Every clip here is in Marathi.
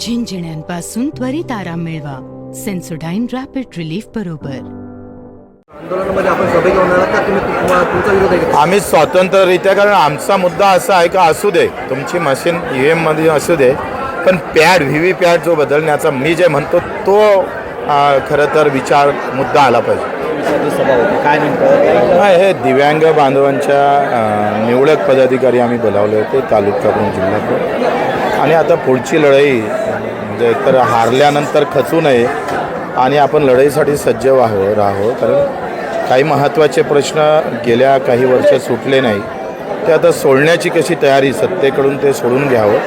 झिंझिण्यांपासून त्वरित आराम मिळवा. सेन्सोडाईन रॅपिड रिलीफ बरोबर. आंदोलनामध्ये आपण सभा घेऊन आलात का? तुम्ही तुम्हा- तुमचा विरोध आहे का? आम्ही स्वतंत्ररित्या कारण आमचा मुद्दा असा आहे का असू दे. तुमची मशीन ई एममध्ये असू दे. पण पॅड व्ही व्ही पॅड जो बदलण्याचा मी जे म्हणतो तो अं, खरं तर विचार मुद्दा आला पाहिजे. सभा होती. काय नेमकं? नाही हे दिव्यांग बांधवांच्या निवडक पदाधिकारी आम्ही बोलावले होते तालुक्याकडून जिल्ह्यातून आणि आता पुढची लढाई म्हणजे तर हारल्यानंतर खचू नये आणि आपण लढाईसाठी सज्ज व्हावं राहावं. कारण काही महत्त्वाचे प्रश्न गेल्या काही वर्ष सुटले नाही. ते आता सोडण्याची कशी तयारी सत्तेकडून ते सोडून घ्यावं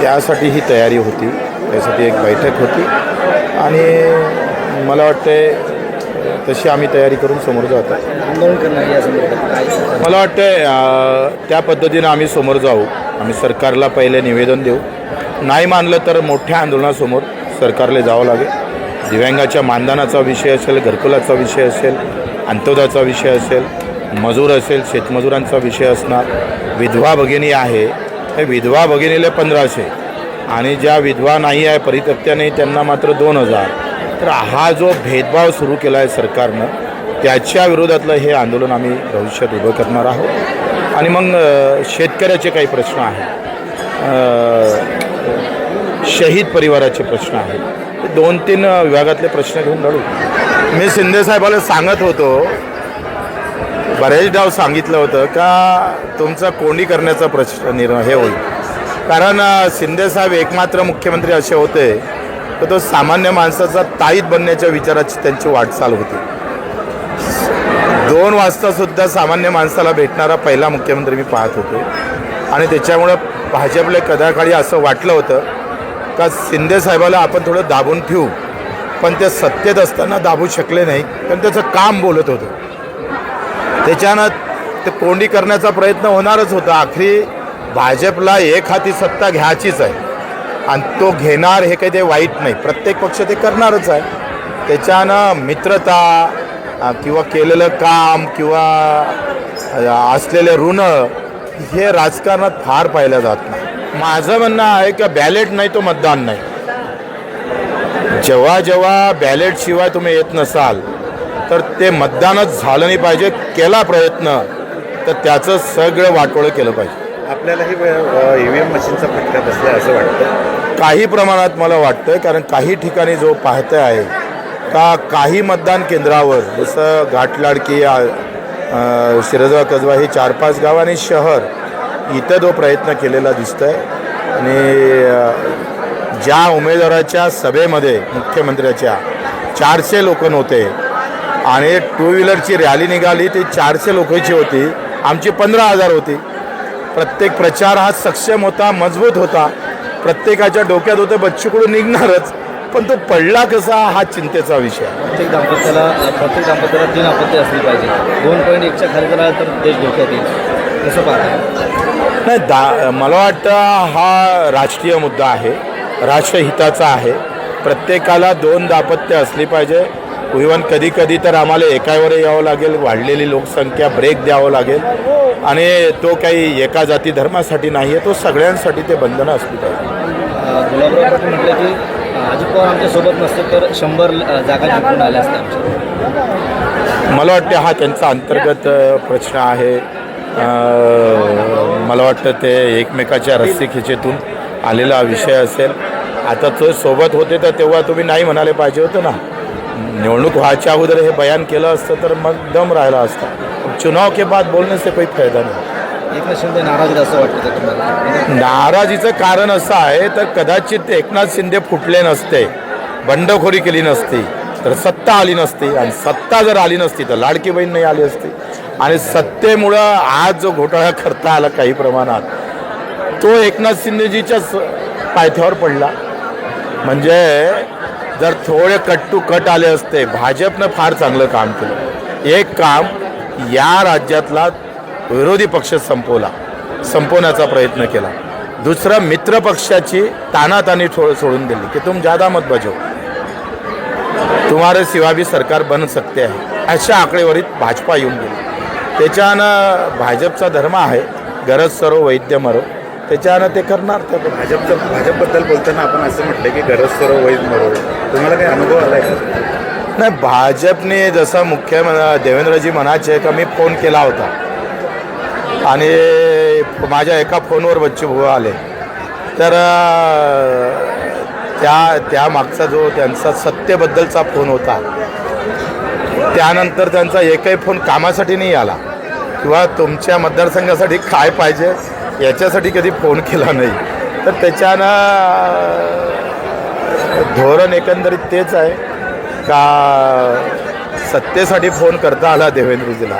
त्यासाठी ही तयारी होती. त्यासाठी एक बैठक होती. आणि मला वाटते तशी आम्ही तयारी करून समोर जात. आहे आंदोलन करणार या संदर्भात काय मला वाटतं त्या पद्धतीनं आम्ही समोर जाऊ. आम्ही सरकारला पहिले निवेदन देऊ. नाही मानलं तर मोठ्या आंदोलनासमोर सरकारला जावं लागेल. दिव्यांगाच्या मानधनाचा विषय असेल घरकुलाचा विषय असेल अंत्योदयाचा विषय असेल मजूर असेल शेतमजुरांचा विषय असणार. विधवा भगिनी आहे. हे विधवा भगिनीला पंधराशे. आणि ज्या विधवा नाही आहे परितक्त्या नाही त्यांना मात्र दोन हजार. तर हा जो भेदभाव सुरू केला आहे सरकारनं त्याच्या विरोधातलं हे आंदोलन आम्ही भविष्यात उभं करणार आहोत. आणि मग शेतकऱ्याचे काही प्रश्न आहेत. शहीद परिवाराचे प्रश्न आहेत. दोन तीन विभागातले प्रश्न घेऊन लढू. मी शिंदेसाहेबाला सांगत होतो बरेच डाव सांगितलं होतं का तुमचा कोंडी करण्याचा प्रश्न निर्णय हे होईल. कारण शिंदेसाहेब एकमात्र मुख्यमंत्री असे होते तर तो सामान्य माणसाचा ताईत बनण्याच्या विचाराची त्यांची वाटचाल होती. दोन वाजतासुद्धा सामान्य माणसाला भेटणारा पहिला मुख्यमंत्री मी पाहत होतो. आणि त्याच्यामुळं भाजपला कदाकाळी असं वाटलं होतं का शिंदे साहेबाला आपण थोडं दाबून ठेवू. पण ते सत्तेत असताना दाबू शकले नाही कारण त्याचं काम बोलत होतं. त्याच्यानं ते कोंडी करण्याचा प्रयत्न होणारच होता. आखरी भाजपला एक हाती सत्ता घ्यायचीच आहे. आणि तो घेणार हे काही ते वाईट नाही. प्रत्येक पक्ष ते करणारच आहे. त्याच्यानं मित्रता किंवा केलेलं काम किंवा असलेले ऋण हे राजकारणात फार पाहिलं जात नाही. माझं म्हणणं आहे की बॅलेट नाही तो मतदान नाही. जेव्हा जेव्हा बॅलेट शिवाय तुम्ही येत नसाल तर ते मतदानच झालं नाही पाहिजे केला प्रयत्न तर त्याचं सगळं वाटोळं केलं पाहिजे. आपल्यालाही ई व्ही एम मशीनचा फटका बसला असं वाटतं. काही प्रमाणात मला वाटतं कारण काही ठिकाणी जो पाहतं आहे का काही मतदान केंद्रावर जसं घाटलाडकी शिरजवा कजवा ही चार पाच गाव आणि शहर इथं जो प्रयत्न केलेला दिसतोय. आणि ज्या उमेदवाराच्या सभेमध्ये मुख्यमंत्र्याच्या चारशे लोक नव्हते. आणि टू व्हीलरची रॅली निघाली ती चारशे लोकांची होती. आमची पंधरा हजार होती. प्रत्येक प्रचार हा सक्षम होता मजबूत होता. प्रत्येकाच्या डोक्यात होतं बच्चूकडून निघणारच. पण तो पडला कसा हा चिंतेचा विषय. प्रत्येक दाम्पत्याला प्रत्येक दाम्पत्याला तीन आपत्ती असली पाहिजे. दोन पॉईंट एकच्या खाली आलं तर देश धोक्यात येईल. कसं पाहता नाही दा मला वाटतं हा राष्ट्रीय मुद्दा आहे. राष्ट्रहिताचा आहे. प्रत्येकाला दोन दापत्य असली पाहिजे. इव्हन कधी कधी तर आम्हाला एकावर यावं लागेल वाढलेली लोकसंख्या ब्रेक द्यावं लागेल. आणि तो काही एका जाती धर्मासाठी नाही आहे तो सगळ्यांसाठी ते बंधनं असली पाहिजे. गुलाबराव म्हटलं की अजित पवार आमच्यासोबत नसते तर शंभर जागा जिंकून आल्या असत्या आमच्या मला वाटते हा त्यांचा अंतर्गत प्रश्न आहे. मला वाटतं ते एकमेकाच्या रस्सीखिचेतून आलेला विषय असेल. आता तो सोबत होते तर तेव्हा तुम्ही नाही म्हणाले पाहिजे होतं ना. निवडणूक व्हायच्या अगोदर हे बयान केलं असतं तर मग दम राहिला असता. चुनाव के बाद बोलने से कोई फायदा नाही. एकनाथ शिंदे नाराज असं वाटतं तुम्हाला? नाराजीचं कारण असं आहे तर कदाचित एकनाथ शिंदे फुटले नसते बंडखोरी केली नसती तर सत्ता आली नसती आणि सत्ता जर आली नसती तर लाडकी बहीण नाही आली असती. आणि सत्तेमुळं आज जो घोटाळा करता आला काही प्रमाणात तो एकनाथ शिंदेजीच्या पायथ्यावर पडला. म्हणजे जर थोडे कट टू कट आले असते भाजपनं फार चांगलं काम केलं. एक काम या राज्यातला विरोधी पक्ष संपवला संपवण्याचा प्रयत्न केला. दुसरं मित्र पक्षाची तानातानी ठो सोडून दिली की तुम ज्यादा मत बजाव तुम्हारे सिवा भी सरकार बन सकते आहे अशा आकडेवारीत भाजपा येऊन गेली. त्याच्यानं भाजपचा धर्म आहे गरज सरो वैद्य मरो. त्याच्यानं ते करणार. त्या भाजपचं भाजपबद्दल बोलताना आपण असं म्हटलं की गरज सर्व वैध मरो. तुम्हाला काही अनुभव आलाय का? नाही भाजपने जसं मुख्यमंत्री देवेंद्रजी म्हणायचे का मी फोन केला होता. आणि माझ्या एका फोनवर बच्चू भाऊ आले. तर त्या त्या मागचा जो त्यांचा सत्तेबद्दलचा फोन होता त्यानंतर त्यांचा एकही फोन कामासाठी नाही आला. किंवा तुमच्या मतदारसंघासाठी काय पाहिजे याच्यासाठी कधी फोन केला नाही. तर त्याच्यानं धोरण एकंदरीत तेच आहे का सत्तेसाठी फोन करता आला देवेंद्रजीला?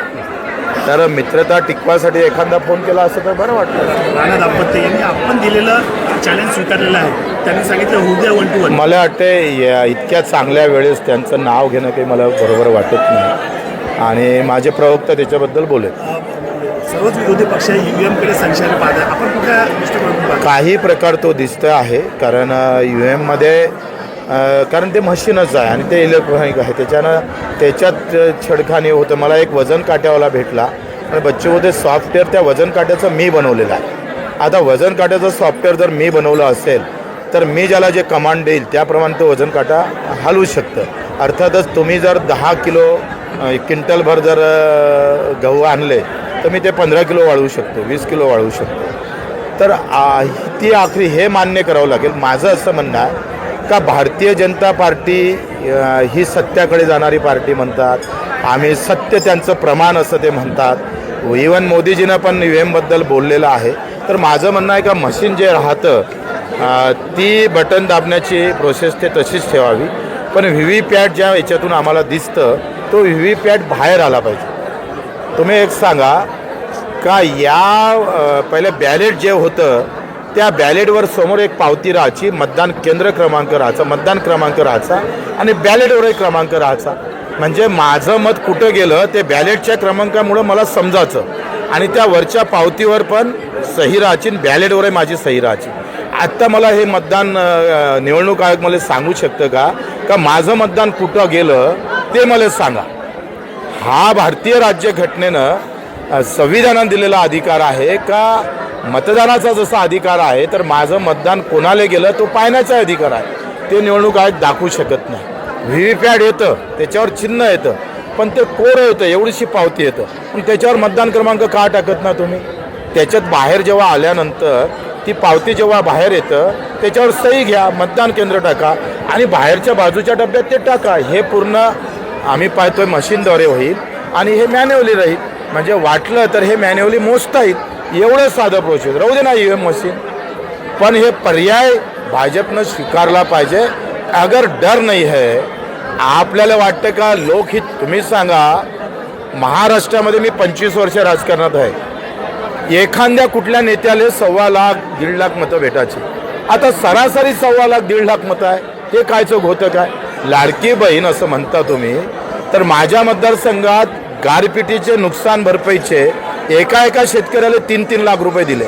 तर मित्रता टिकवासाठी एखादा फोन केला असं तर बरं वाटलं राणा दाम्पत्य यांनी आपण दिलेलं चॅलेंज स्वीकारलेलं आहे. त्यांनी सांगितलं उद्या वन टू वन मला वाटते या इतक्या चांगल्या वेळेस त्यांचं नाव घेणं काही मला बरोबर वाटत नाही. आणि माझे प्रवक्ता त्याच्याबद्दल बोलेत सर्वच विरोधी पक्ष ईव्हीएमकडे संशयाने पाहत आहे. आपण कुठल्या दृष्टिकोनातून पाहता? काही प्रकार तो दिसतो आहे कारण यू एममध्ये कारण ते मशीनच आहे आणि ते इलेक्ट्रॉनिक आहे. त्याच्यानं त्याच्यात अ, छेडखानी होतं. मला एक वजन काट्यावाला भेटला. आणि बच्चे होते सॉफ्टवेअर त्या वजन काट्याचं मी बनवलेलं आहे. आता वजन काट्याचं सॉफ्टवेअर जर मी बनवलं असेल तर मी ज्याला जे कमांड देईल त्याप्रमाणे तो वजन काटा हलवू शकतं. अर्थातच तुम्ही जर दहा किलो क्विंटलभर जर गहू आणले तर मी ते पंधरा किलो वाढवू शकतो वीस किलो वाढवू शकतो. तर ती आखरी हे मान्य करावं लागेल. माझं असं म्हणणं आहे का भारतीय जनता पार्टी ही सत्याकडे जाणारी पार्टी म्हणतात. आम्ही सत्य त्यांचं प्रमाण असं ते म्हणतात. इवन मोदीजीनं पण यू एमबद्दल बोललेलं आहे. तर माझं म्हणणं आहे का मशीन जे राहतं ती बटन दाबण्याची प्रोसेस ते तशीच ठेवावी. पण व्ही व्ही पॅट ज्या याच्यातून आम्हाला दिसतं तो व्ही व्ही पॅट बाहेर आला पाहिजे. तुम्ही एक सांगा का या पहिलं पहिले बॅलेट जे होतं त्या बॅलेटवर समोर एक पावती राहायची. मतदान केंद्र क्रमांक राहायचा. मतदान क्रमांक राहायचा आणि बॅलेटवरही क्रमांक राहायचा. म्हणजे माझं मत कुठं गेलं ते बॅलेटच्या क्रमांकामुळं मला समजायचं. आणि त्या वरच्या पावतीवर पण सही राहायची आणि बॅलेटवरही माझी सही राहायची. आत्ता मला हे मतदान निवडणूक आयोग मला सांगू शकतं का? का माझं मतदान कुठं गेलं ते मला सांगा. हा भारतीय राज्यघटनेनं संविधानानं दिलेला अधिकार आहे का मतदानाचा जसा अधिकार आहे तर माझं मतदान कोणाला गेलं तो पाहण्याचा अधिकार आहे. ते निवडणूक आयोग दाखवू शकत नाही. व्ही व्ही पॅड येतं. त्याच्यावर चिन्ह येतं. पण ते कोरं येतं एवढीशी पावती येतं. पण त्याच्यावर मतदान क्रमांक का टाकत ना तुम्ही? त्याच्यात बाहेर जेव्हा आल्यानंतर ती पावती जेव्हा बाहेर येतं त्याच्यावर सही घ्या मतदान केंद्र टाका आणि बाहेरच्या बाजूच्या डब्यात ते टाका. हे पूर्ण आम्ही पाहतोय मशीनद्वारे होईल आणि हे मॅन्युअली राहील. म्हणजे वाटलं तर हे मॅन्युअली मोजता येईल. एवढं साधं प्रोसेस राहू दे ना ई एम मशीन. पण हे पर्याय भाजपनं स्वीकारला पाहिजे. अगर डर नाही है आपल्याला वाटतं का लोकहित तुम्ही सांगा महाराष्ट्रामध्ये मी पंचवीस वर्ष राजकारणात आहे. एखाद्या कुठल्या नेत्याला सव्वा लाख दीड लाख मतं भेटायची. आता सरासरी सव्वा लाख दीड लाख मतं आहे. हे काय चोख होतं काय? लाडकी बहीण असं म्हणता तुम्ही तर माझ्या मतदारसंघात गारपिटीचे नुकसान भरपाईचे एका एका शेतकऱ्याला तीन तीन लाख रुपये दिले.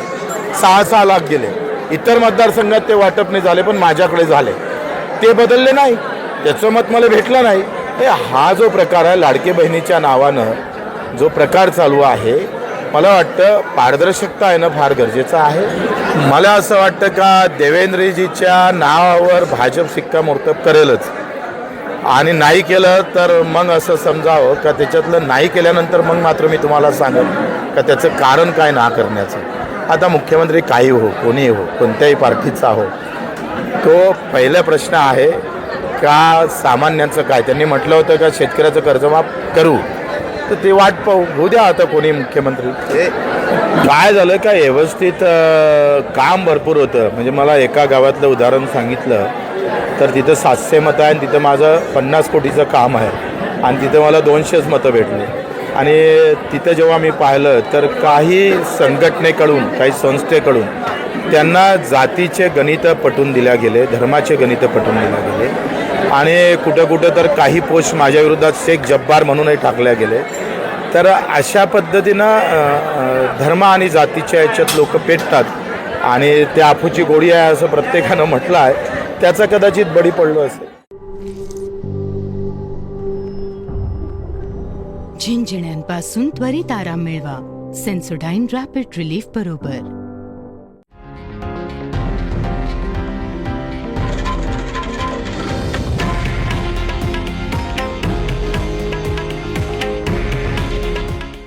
सहा सहा लाख दिले इतर मतदारसंघात ते वाटप नाही झाले पण माझ्याकडे झाले. ते बदलले नाही. त्याचं मत मला भेटलं नाही. हे हा जो प्रकार आहे लाडके बहिणीच्या नावानं जो प्रकार चालू आहे मला वाटतं पारदर्शकता येणं फार गरजेचं आहे. मला असं वाटतं का देवेंद्रजीच्या नावावर भाजप शिक्कामोर्तब करेलच. आणि नाही केलं तर मग असं समजावं का त्याच्यातलं नाही केल्यानंतर मग मात्र मी तुम्हाला सांगेन. का त्याचं कारण काय ना करण्याचं? आता मुख्यमंत्री काही हो कोणीही हो कोणत्याही पार्टीचा हो. तो पहिला प्रश्न आहे का सामान्यांचं काय? त्यांनी म्हटलं होतं का शेतकऱ्याचं कर्जमाफ करू? तर ते वाट पाहू. होऊ द्या आता कोणी मुख्यमंत्री. हे काय झालं का व्यवस्थित काम भरपूर होतं. म्हणजे मला एका गावातलं उदाहरण सांगितलं तर तिथं सातशे मतं आहे आणि तिथं माझं पन्नास कोटीचं काम आहे. आणि तिथं मला दोनशेच मतं भेटली. आणि तिथं जेव्हा मी पाहिलं तर काही संघटनेकडून काही संस्थेकडून त्यांना जातीचे गणितं पटवून दिल्या गेले धर्माचे गणितं पटवून दिल्या गेले. आणि कुठं कुठं तर काही पोस्ट माझ्या शेख जब्बार म्हणूनही टाकल्या गेले. तर अशा पद्धतीनं धर्म आणि जातीच्या याच्यात लोक पेटतात. आणि त्या आफूची गोडी आहे असं प्रत्येकानं म्हटलं आहे. त्याचा कदाचित बळी पडलो असेल. झिंझिण्यांपासून त्वरित आराम मिळवा. सेन्सोडाईन रॅपिड रिलीफ बरोबर.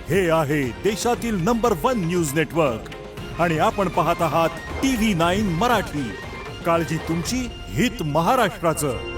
हे आहे देशातील नंबर वन न्यूज नेटवर्क आणि आपण पाहत आहात टी व्ही नाईन मराठी. काळजी तुमची हित महाराष्ट्राचं.